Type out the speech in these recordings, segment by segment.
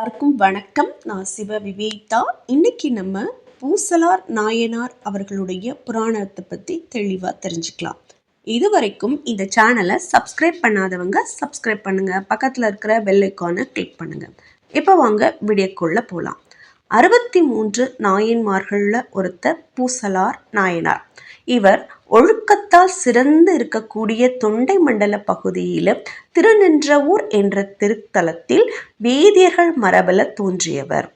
எல்லாருக்கும் வணக்கம். நான் சிவ விவேக்தா இன்னைக்கு நம்ம பூசலார் நாயனார் அவர்களுடைய புராணத்தை பற்றி தெளிவாக தெரிஞ்சுக்கலாம். இதுவரைக்கும் இந்த சேனலை சப்ஸ்கிரைப் பண்ணாதவங்க சப்ஸ்கிரைப் பண்ணுங்க. பக்கத்தில் இருக்கிற பெல் ஐக்கானை கிளிக் பண்ணுங்க. இப்போ வாங்க வீடியோக்குள்ள போகலாம் அறுபத்தி மூன்று நாயன்மார்களில் ஒருத்தர் பூசலார் நாயனார். இவர் ஒழுக்கத்தால் சிறந்து இருக்கக்கூடிய தொண்டை மண்டல பகுதியில் திருநின்றவூர் என்ற திருத்தலத்தில் வேதியர்கள் மரபில் தோன்றியவர்.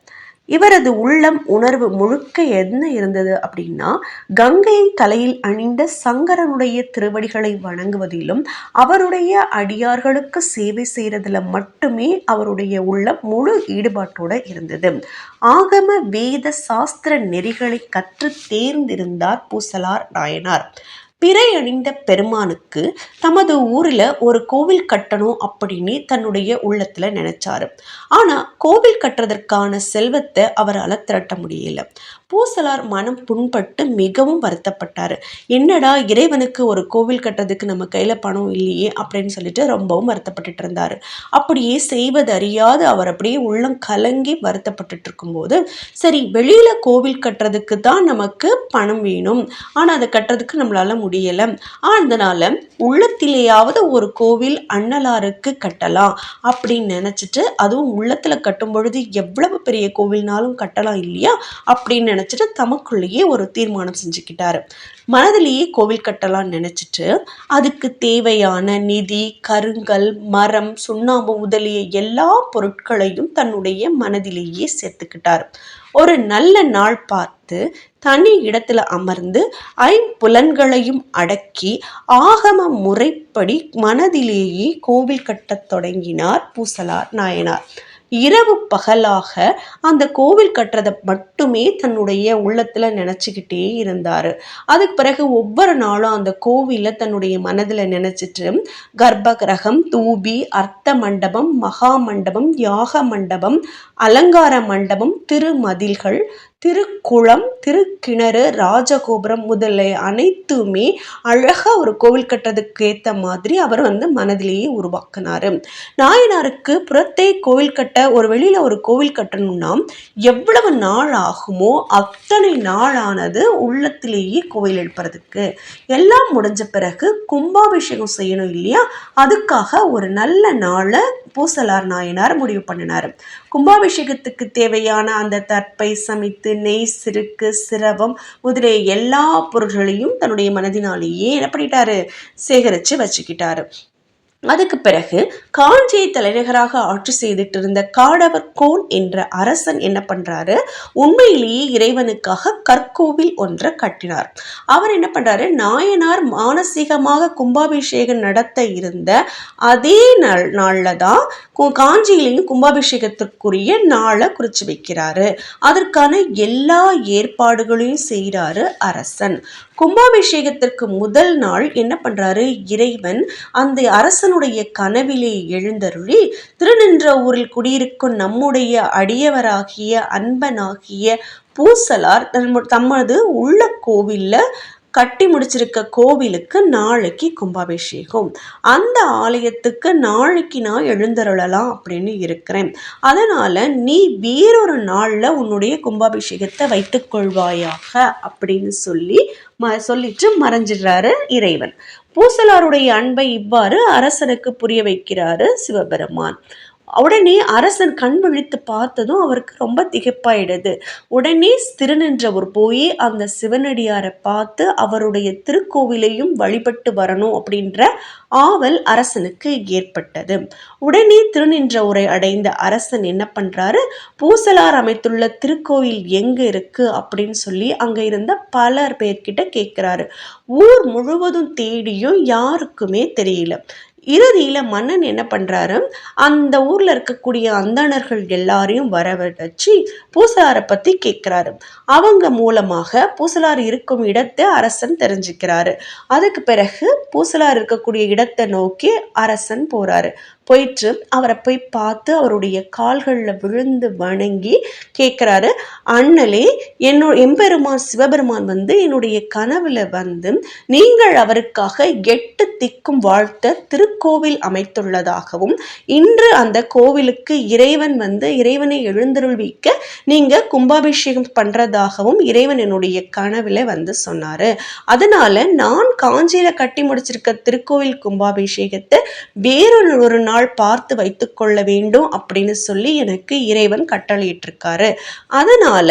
இவரது உள்ளம் உணர்வு முழுக்க என்ன இருந்தது அப்படின்னா கங்கையை தலையில் அணிந்த சங்கரனுடைய திருவடிகளை வணங்குவதிலும் அவருடைய அடியார்களுக்கு சேவை செய்யறதுல மட்டுமே அவருடைய உள்ளம் முழு ஈடுபாட்டோட இருந்தது. ஆகம வேத சாஸ்திர நெறிகளை கற்று தேர்ந்திருந்தார் பூசலார் நாயனார். பிறை அணிந்த பெருமானுக்கு தமது ஊரில் ஒரு கோவில் கட்டணும் அப்படின்னு தன்னுடைய உள்ளத்தில் நினைச்சாரு. ஆனால் கோவில் கட்டுறதற்கான செல்வத்தை அவரால் திரட்ட முடியல. பூசலார் மனம் புண்பட்டு மிகவும் வருத்தப்பட்டார். என்னடா இறைவனுக்கு ஒரு கோவில் கட்டுறதுக்கு நம்ம கையில் பணம் இல்லையே? அப்படின்னு சொல்லிட்டு ரொம்பவும் வருத்தப்பட்டுட்டு இருந்தார். அப்படியே செய்வது அறியாது. அவர் அப்படியே உள்ளம் கலங்கி வருத்தப்பட்டுட்டு இருக்கும்போது சரி வெளியில் கோவில் கட்டுறதுக்கு தான் நமக்கு பணம் வேணும். ஆனால் அதை கட்டுறதுக்கு நம்மளால் முடியலை. அதனால் உள்ளத்திலேயாவது ஒரு கோவில் அண்ணலாருக்கு கட்டலாம் அப்படின்னு நினச்சிட்டு அதுவும் உள்ளத்தில் கட்டும் பொழுது எவ்வளவு பெரிய கோவில்னாலும் கட்டலாம் இல்லையா? அப்படின்னு நினச்சி நினச்சிட்டு தமக்குள்ளேயே ஒரு தீர்மானம் செஞ்சுக்கிட்டாரு. மனதிலேயே கோவில் கட்டலாம் நினச்சிட்டு அதுக்கு தேவையான நிதி கருங்கல் மரம் சுண்ணாம்பு முதலிய எல்லா பொருட்களையும் தன்னுடைய மனதிலேயே சேர்த்துக்கிட்டார். ஒரு நல்ல நாள் பார்த்து தனி இடத்துல அமர்ந்து ஐம்புலன்களையும் அடக்கி ஆகம முறைப்படி மனதிலேயே கோவில் கட்டத் தொடங்கினார் பூசலார் நாயனார். இரவு பகலாக அந்த கோவில் கட்டுறதை மட்டுமே தன்னுடைய உள்ளத்தில் நினச்சிக்கிட்டே இருந்தார். அதுக்கு பிறகு ஒவ்வொரு நாளும் அந்த கோவிலில் தன்னுடைய மனதில் நினச்சிட்டு கர்ப்ப கிரகம் தூபி அர்த்த மண்டபம் மகா மண்டபம் யாக மண்டபம் அலங்கார மண்டபம் திருமதில்கள் திருக்குளம் திருக்கிணறு ராஜகோபுரம் முதலிய அனைத்துமே அழகாக ஒரு கோவில் கட்டுறதுக்கு ஏற்ற மாதிரி அவர் வந்து மனதிலேயே உருவாக்கினார். நாயனாருக்கு புறத்தே கோவில் கட்ட ஒரு வெளியில் ஒரு கோவில் கட்டணும்னா எவ்வளவு நாள் ஆகுமோ அத்தனை நாளானது உள்ளத்திலேயே கோவில் எழுப்புறதுக்கு. எல்லாம் முடிஞ்ச பிறகு கும்பாபிஷேகம் செய்யணும் இல்லையா? அதுக்காக ஒரு நல்ல நாளை பூசலார் நாயனார் முடிவு பண்ணினார். கும்பாபிஷேகத்துக்கு தேவையான அந்த தற்பை சமைத்து நெய் சிறுக்கு சிரவம் முதலிய எல்லா பொருள்களையும் தன்னுடைய மனதினாலேயே என்ன பண்ணிட்டாரு? சேகரித்து வச்சுக்கிட்டாரு. அதுக்கு பிறகு காஞ்சியை தலைநகராக ஆட்சி செய்துட்டு இருந்த காடவர் கோன் என்ற அரசன் என்ன பண்றாரு? உண்மையிலேயே இறைவனுக்காக கற்கோவில் ஒன்றை கட்டினார். அவர் என்ன பண்றாரு? நாயனார் மானசீகமாக கும்பாபிஷேகம் நடத்த இருந்த அதே நாள் நாளில் தான் காஞ்சியிலையும் கும்பாபிஷேகத்திற்குரிய நாளை குறிச்சு வைக்கிறாரு. அதற்கான எல்லா ஏற்பாடுகளையும் செய்கிறாரு அரசன். கும்பாபிஷேகத்திற்கு முதல் நாள் என்ன பண்றாரு? இறைவன் அந்த அரசனுடைய கனவிலே எழுந்தருளி திருநின்ற ஊரில் குடியிருக்கும் நம்முடைய அடியவராகிய அன்பனாகிய பூசலார் தமது உள்ள கோவிலில் கட்டி முடிச்சிருக்க கோவிலுக்கு நாளைக்கு கும்பாபிஷேகம். அந்த ஆலயத்துக்கு நாளைக்கு நான் எழுந்தருளலாம் அப்படின்னு இருக்கிறேன். அதனால் நீ வேறொரு நாளில் உன்னுடைய கும்பாபிஷேகத்தை வைத்துக்கொள்வாயாக அப்படின்னு சொல்லி ம சொல்லிட்டு மறைஞ்சிடுறாரு இறைவன். பூசலாருடைய அன்பை இவ்வாறு அரசனுக்கு புரிய வைக்கிறாரு சிவபெருமான். உடனே அரசன் கண் விழித்து பார்த்ததும் அவருக்கு ரொம்ப திகைப்பாயிடுது. உடனே திருநின்றவர் போய் அந்த சிவனடியாரை பார்த்து அவருடைய திருக்கோவிலையும் வழிபட்டு வரணும் அப்படின்ற ஆவல் அரசனுக்கு ஏற்பட்டது. உடனே திருநின்ற உரை அடைந்த அரசன் என்ன பண்றாரு? பூசலார் அமைத்துள்ள திருக்கோவில் எங்க இருக்கு அப்படின்னு சொல்லி அங்க இருந்த பலர் பேர்கிட்ட கேட்கிறாரு. ஊர் முழுவதும் தேடியும் யாருக்குமே தெரியல. இறுதியில் மன்னன் என்ன பண்ணுறாரு அந்த ஊரில் இருக்கக்கூடிய அந்தணர்கள் எல்லாரையும் வர வச்சு பூசலாரை பற்றி கேட்குறாரு அவங்க மூலமாக பூசலார் இருக்கும் இடத்தை அரசன் தெரிஞ்சுக்கிறாரு. அதுக்கு பிறகு பூசலார் இருக்கக்கூடிய இடத்தை நோக்கி அரசன் போகிறாரு போயிட்டு அவரை போய் பார்த்து அவருடைய கால்களில் விழுந்து வணங்கி கேட்குறாரு அண்ணலே என்னோ எம்பெருமான் சிவபெருமான் வந்து என்னுடைய கனவுல வந்து நீங்கள் அவருக்காக எட்டு திக்கும் வாழ்த்த திருக்கோவில் அமைத்துள்ளதாகவும் இன்று அந்த கோவிலுக்கு இறைவன் வந்து இறைவனை எழுந்தருள்விக்க நீங்கள் கும்பாபிஷேகம் பண்ணுறதாகவும் இறைவன் என்னுடைய கனவுல வந்து சொன்னார். அதனால நான் காஞ்சியில் கட்டி முடிச்சிருக்க திருக்கோவில் கும்பாபிஷேகத்தை வேறொரு ஒரு நாள் பார்த்து வைத்துக்கொள்ள வேண்டும் அப்படின்னு சொல்லி எனக்கு இறைவன் கட்டளையிட்டிருக்காரு. அதனால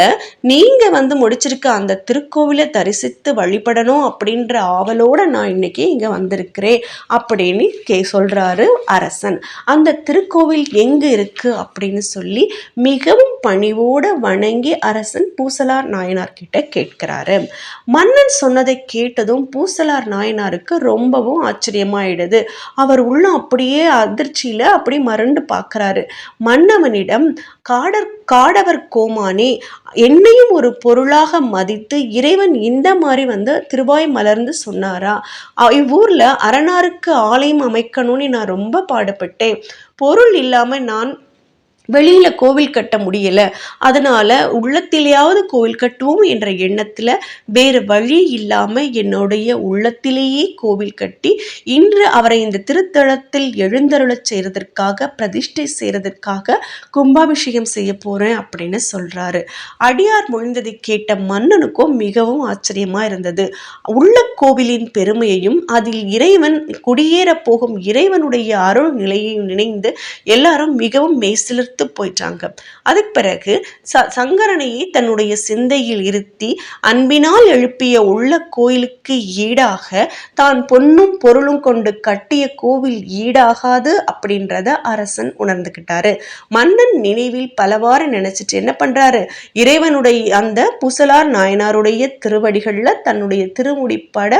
நீங்கள் வந்து முடிச்சிருக்க அந்த திருக்கோவிலை தரிசித்து வழிபடணும் அப்படின்ற ஆவலோடு நான் இன்னைக்கு இங்கே வந்திருக்கிறேன் அப்படின்னு கே சொல்கிறாரு அரசன். அந்த திருக்கோவில் எங்கே இருக்குது அப்படின்னு சொல்லி மிகவும் பணிவோடு வணங்கி அரசன் பூசலார் நாயனார் கிட்ட கேட்கிறாரு. மன்னன் சொன்னதை கேட்டதும் பூசலார் நாயனாருக்கு ரொம்பவும் ஆச்சரியமாயிடுது. அவர் உள்ள அப்படியே அதிர்ச்சியில அப்படி மறண்டு பார்க்குறாரு. மன்னவனிடம் காடர் காடவர் கோமானே என்னையும் ஒரு பொருளாக மதித்து இறைவன் இந்த மாதிரி வந்து திருவாய் மலர்ந்து சொன்னாரா? அ- இவ்வூர்ல அரணாருக்கு ஆலயம் அமைக்கணும்னு நான் ரொம்ப பாடுபட்டேன். பொருள் இல்லாம நான் வெளியில கோவில் கட்ட முடியல. அதனால உள்ளத்திலேயாவது கோவில் கட்டுவோம் என்ற எண்ணத்துல வேறு வழி இல்லாம என்னுடைய உள்ளத்திலேயே கோவில் கட்டி இன்று அவரை இந்த திருத்தலத்தில் எழுந்தருளச் செய்யறதற்காக பிரதிஷ்டை செய்யறதற்காக கும்பாபிஷேகம் செய்ய போறேன் அப்படின்னு சொல்றாரு. அடியார் மொழிந்ததை கேட்ட மன்னனுக்கும் மிகவும் ஆச்சரியமா இருந்தது. உள்ள கோவிலின் பெருமையையும் அதில் இறைவன் குடியேற போகும் இறைவனுடைய அருள் நிலையையும் நினைந்து எல்லாரும் மிகவும் செத்து போயிட்டாங்க. அதுக்கு பிறகு ச சங்கரனையே தன்னுடைய சிந்தையில் இருத்தி அன்பினால் எழுப்பிய உள்ள கோயிலுக்கு ஈடாக தான் பொன்னும் பொருளும் கொண்டு கட்டிய கோவில் ஈடாகாது அப்படின்றத அரசன் உணர்ந்துகிட்டாரு. மன்னன் நினைவில் பலவாறு நினைச்சிட்டு என்ன பண்றாரு? இறைவனுடைய அந்த புசலார் நாயனாருடைய திருவடிகள்ல தன்னுடைய திருமுடிப்பட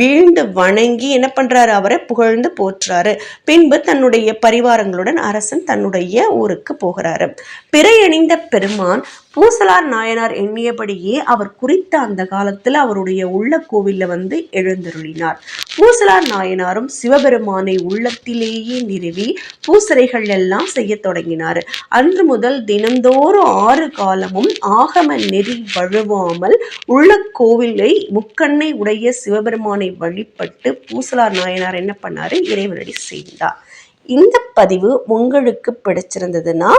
வீழ்ந்து வணங்கி என்ன பண்றாரு? அவரை புகழ்ந்து போற்றாரு பின்பு தன்னுடைய பரிவாரங்களுடன் அரசன் தன்னுடைய ஊருக்கு போகிறாரு. பிறையணிந்த பெருமான் பூசலார் நாயனார் எண்ணியபடியே அவர் குறித்த அந்த காலத்தில் அவருடைய உள்ள கோவிலில் வந்து எழுந்தருளினார். பூசலார் நாயனாரும் சிவபெருமானை உள்ளத்திலேயே நிறுவி பூசரைகள் எல்லாம் செய்ய தொடங்கினார். அன்று முதல் தினந்தோறும் ஆறு காலமும் ஆகம நெறி வழுவாமல் உள்ள கோவிலை முக்கண்ணை உடைய சிவபெருமானை வழிபட்டு பூசலார் நாயனார் என்ன பண்ணாரு? இறைவனடி செய்தார். இந்த பதிவு உங்களுக்கு பிடிச்சிருந்ததுன்னா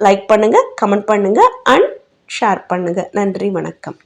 லைக் பண்ணுங்கள் கமெண்ட் பண்ணுங்கள் அண்ட் ஷேர் பண்ணுங்கள் நன்றி வணக்கம்.